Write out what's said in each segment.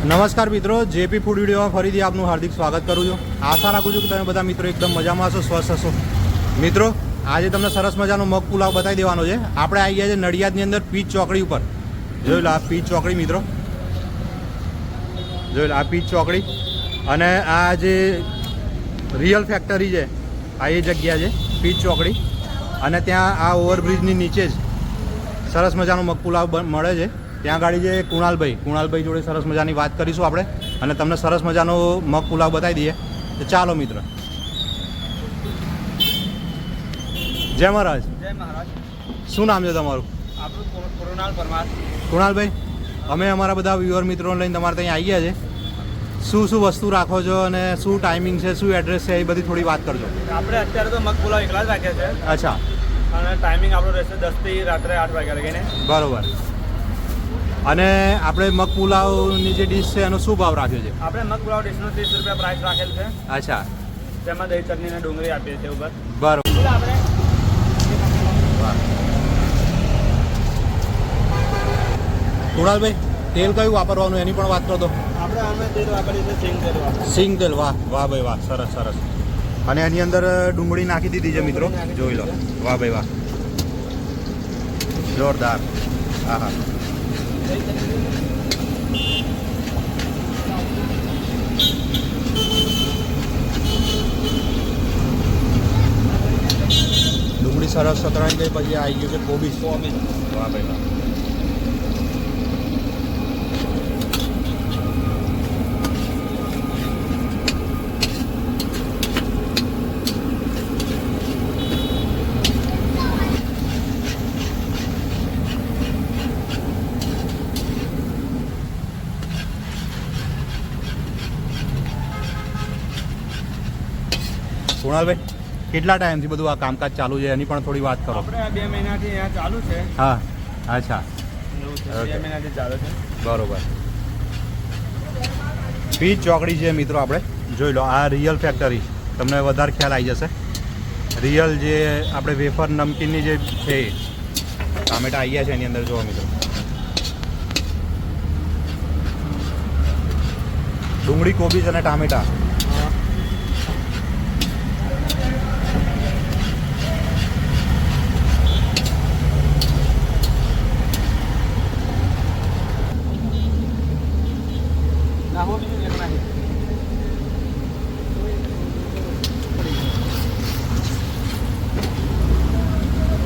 નમસ્કાર મિત્રો, JP food વિડીયોમાં ફરીથી આપનું હાર્દિક સ્વાગત કરું છું. આશા રાખું છું કે તમે બધા મિત્રો એકદમ મજામાં હશો, સ્વસ્થ હશો. મિત્રો, આજે તમને સરસ મજાનો મગ પુલાવ બતાવી દેવાનો છે. આપણે આવી ગયા છે નડિયાદની અંદર પીચ ચોકડી ઉપર. જોઈ લો આ પીચ ચોકડી મિત્રો. જોઈ આ પીચ ચોકડી. અને આ જે રિયલ ફેક્ટરી છે, આ એ જગ્યા છે, પીચ ચોકડી. અને ત્યાં આ ઓવરબ્રિજની નીચે જ સરસ મજાનો મગ પુલાવ મળે છે. ત્યાં ગાડી જે કુણાલભાઈ. કુણાલભાઈ જોડે સરસ મજાની વાત કરીશું આપણે અને તમને સરસ મજાનો મગ પુલાવ બતાવી દઈએ. તો ચાલો મિત્ર. જય મહારાજ. જય મહારાજ. શું નામ છે તમારું? આપણું કોરો- પરમાર. કુણાલભાઈ અમે અમારા બધા વ્યુઅર મિત્રોને લઈને તમારે ત્યાં આવી ગયા છે. શું શું વસ્તુ રાખો છો અને શું ટાઈમિંગ છે શું એડ્રેસ છે એ બધી થોડી વાત કરજો. આપણે અત્યારે તો મગ પુલાવ એકલા જ રાખ્યા છે. અચ્છા. અને ટાઈમિંગ આપણો રહેશે દસથી રાત્રે આઠ વાગ્યા લગીને. બરોબર. અને આપણે મગ પુલાવની જે ડીશ છે એનો શું ભાવ રાખ્યો છે? આપણે મગ પુલાવ ડીશનો ત્રીસ રૂપિયા પ્રાઇસ રાખેલ છે. અચ્છા. તેમાં દહીં ચટણી અને ડુંગળી આપીએ છીએ ઉપર. બરોબર આપણે. કુણાલભાઈ તેલ કયું વાપરવાનું? એની પણ વાત કરો તો. આપણે અમે તેલ વાપરીએ છીએ સિંગ તેલ સિંગ તેલ વાહ વાહ ભાઈ વાહ સરસ સરસ. અને એની અંદર ડુંગળી નાખી દીધી છે મિત્રો. જોઈ લો. વાહ ભાઈ વાહ. જોરદાર. હા હા ડુંગળી સરસ સતરાઈ ગઈ પછી આવી ગયું છે કોબીજ વાહ ભાઈ વાહ કુણાલભાઈ કેટલા ટાઈમથી બધું આ કામકાજ ચાલુ છે? એની પણ થોડી વાત કરો. આપણે આ બે મહિનાથી અહીંયા ચાલુ છે. હા અચ્છા. બે મહિનાથી ચાલુ છે. બરોબર. પી ચોકડી છે મિત્રો આપણે. જોઈ લો આ રિયલ ફેક્ટરી તમને વધારે ખ્યાલ આવી જશે. રિયલ જે આપણે વેફર નમકીનની જે છે ટામેટા આવી ગયા છે એની અંદર જોવા મિત્રો. ડુંગળી કોબીજ અને ટામેટા નાખો બીજું એક નાખી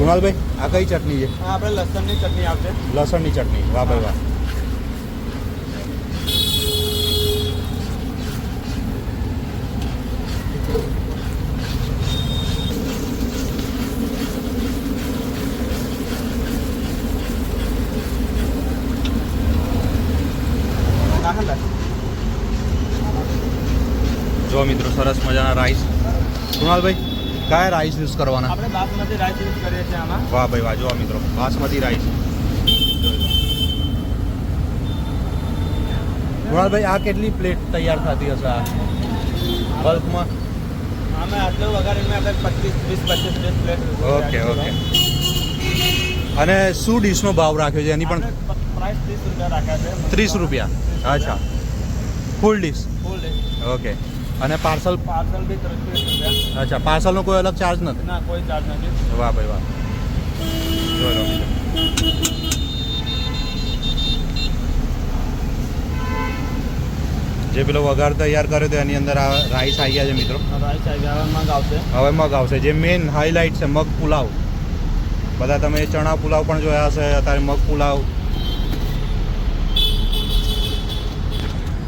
કુણાલભાઈ? આ કઈ ચટણી છે? હા આપણે લસણની ચટણી આવશે. લસણની ચટણી વાહ ભાઈ વાહ. જો મિત્રો સરસ મજાના રાઈસ કુણાલભાઈ? કયા રાઈસ યુઝ કરવાના? આપણે બાસમતી રાઈસ યુઝ કરીએ છીએ આમાં. વાહ ભાઈ વાહ જો મિત્રો બાસમતી રાઈસ કુણાલભાઈ આ કેટલી પ્લેટ તૈયાર થતી હશે આ? બલ્કમાં અમે આટલું વગાડીને આપણે પચીસ વીસ પચીસ વીસ પ્લેટ ઓકે ઓકે અને શું ડીશનો ભાવ રાખ્યો છે? એની પણ પ્રાઇસ ત્રીસ રૂપિયા રાખ્યા છે. ત્રીસ રૂપિયા. અચ્છા. Full dish full dish okay અને પાર્સલ? પાર્સલ બી ત્રીસ રૂપિયા અચ્છા પાર્સલનો કોઈ અલગ ચાર્જ નથી? ના કોઈ ચાર્જ નથી. વાહ ભાઈ વાહ. જોઈ લો જે પેલો વઘાર તૈયાર કર્યો તો એની અંદર આ રાઈસ આવી ગયા છે મિત્રો. રાઈસ આવી ગયા મગ આવશે. હવે મગ આવશે. જે મેઇન હાઇલાઇટ છે મગ પુલાવ. બધા તમે ચણા પુલાવ પણ જોયા હશે અત્યારે મગ પુલાવ.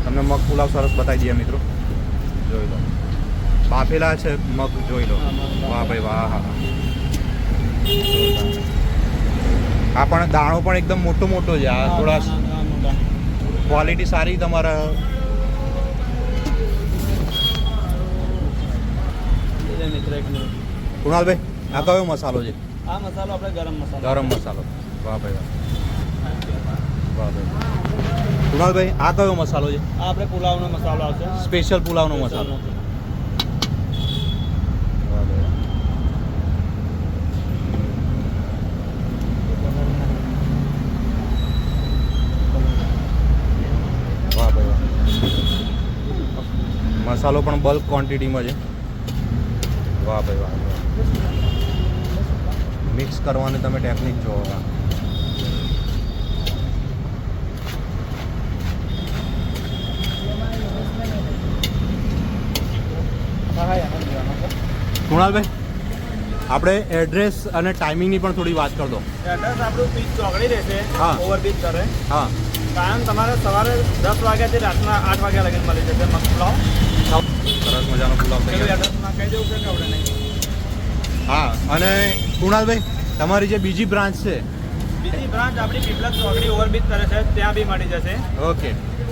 તમને મગ પુલાવ સરસ બતાવી દઈએ મિત્રો. જોઈ લો. બાફેલા છે મગ જોઈ લો. વાહ ભાઈ વાહ હા આ પણ દાણો પણ એકદમ મોટો મોટો છે. આ થોડા ક્વોલિટી સારી તમારા. મિત્ર કુણાલભાઈ આ કયો મસાલો છે? આ મસાલો આપણે ગરમ મસાલો. ગરમ મસાલો. વાહ ભાઈ વાહ. વાહ ભાઈ કુણાલભાઈ આ કયો મસાલો છે? આ આપણે પુલાવનો મસાલો આવશે. સ્પેશિયલ પુલાવનો મસાલો. વાહ ભાઈ વાહ ભાઈ વાહ મસાલો પણ બલ્ક ક્વોન્ટિટીમાં છે. વાહ ભાઈ વાહ મિક્સ કરવાની તમે ટેકનિક જોવો. કુણાલભાઈ આપણે એડ્રેસ અને ટાઈમિંગની પણ થોડી વાત કરી દો. એડ્રેસ આપણું પીચ ચોકડી રહેશે. હા. ઓવરબ્રિજ કરે. હા. કાયમ તમારે સવારે દસ વાગ્યાથી રાતના આઠ વાગ્યા લગીને મળી જશે. મગપુલાવ સરસ મજાનો પુલાવ એડ્રેસમાં કહી દેવું છે કે આપણે નહીં. હા અને કુણાલભાઈ તમારી જે બીજી બ્રાન્ચ છે. બીજી બ્રાન્ચ આપણી પીપલક ચોકડી ઓવરબ્રિજ કરે છે. ત્યાં બી મળી જશે. ઓકે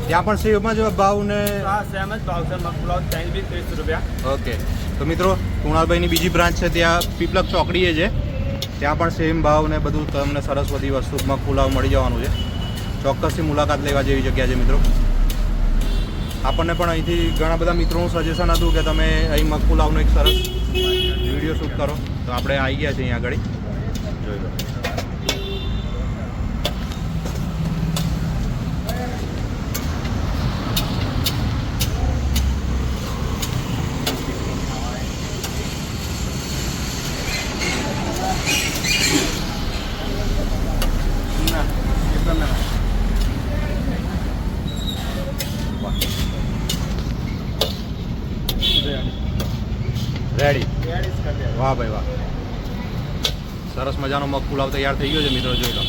ત્યાં પણ સેવમાં જ ભાવ ને હા સેમ જ ભાવ છે. મગપુલાવ ચાઇન બી ત્રીસ રૂપિયા. ઓકે. તો મિત્રો કુણાલભાઈની બીજી બ્રાન્ચ છે ત્યાં પીપલક ચોકડીએ છે. ત્યાં પણ સેમ ભાવ ને બધું તમને સરસ બધી વસ્તુ મગપુલાવ મળી જવાનું છે. ચોક્કસથી મુલાકાત લેવા જેવી જગ્યા છે મિત્રો. આપણને પણ અહીંથી ઘણા બધા મિત્રોનું સજેશન હતું કે તમે અહીં મગ એક સરસ વીડિયો શૂટ કરો. તો આપણે આવી ગયા છીએ અહીંયા આગળ. જોઈ લો. રેડી વાહ ભાઈ વાહ. સરસ મજાનો મગ પુલાવ તૈયાર થઈ ગયો છે મિત્રો જોઈ લો.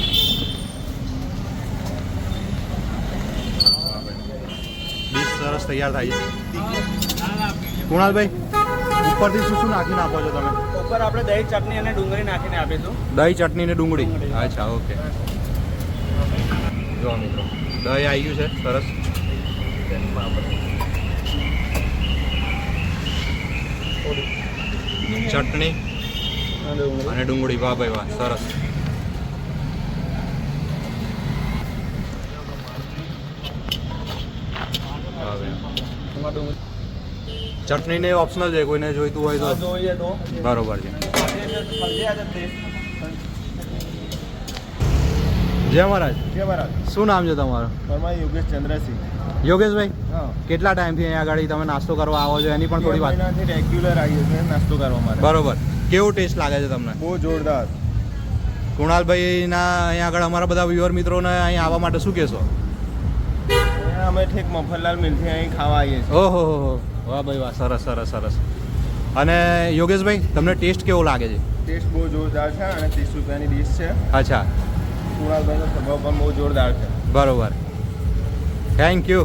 સરસ તૈયાર થાય છે. કુણાલભાઈ ઉપરથી શું શું નાખીને આપો છો તમે? ઉપર આપણે દહીં ચટણી અને ડુંગળી નાખીને આપીશું. દહીં ચટણી ને ડુંગળી ડુંગળી. અચ્છા ઓકે. જો મિત્રો દહીં આવી ગયું છે સરસ. ચટણી અને ડુંગળી વાહ ભાઈ વાહ સરસ. ચટણી ને ઓપ્શનલ છે કોઈને જોઈતું હોય તો. બરોબર છે. ફરજિયાત મહારાજ. જય મહારાજ. શું નામ છે તમારું? તમારું યોગેશ ચંદ્રસિંહ. યોગેશભાઈ હા. કેટલા ટાઈમથી અહીંયા આગળ તમે નાસ્તો કરવા આવો છો? એની પણ થોડી વાત. રેગ્યુલર આવીએ છીએ નાસ્તો કરવા માટે. બરોબર. કેવો ટેસ્ટ લાગે છે તમને? બહુ જોરદાર. કુણાલભાઈના અહીંયા આગળ અમારા બધા વ્યુઅર મિત્રોને અહીં આવવા માટે શું કહેશો? અમે ઠેક મફતલાલ મિલથી અહીં ખાવા આવીએ છીએ. ઓહો હો હો. વાહ ભાઈ વાહ સરસ સરસ સરસ. અને યોગેશભાઈ તમને ટેસ્ટ કેવો લાગે છે? ટેસ્ટ બહુ જોરદાર છે અને ત્રીસ રૂપિયાની ડીશ છે. અચ્છા. કુણાલભાઈનો સ્વભાવ પણ બહુ જોરદાર છે. બરોબર. Thank you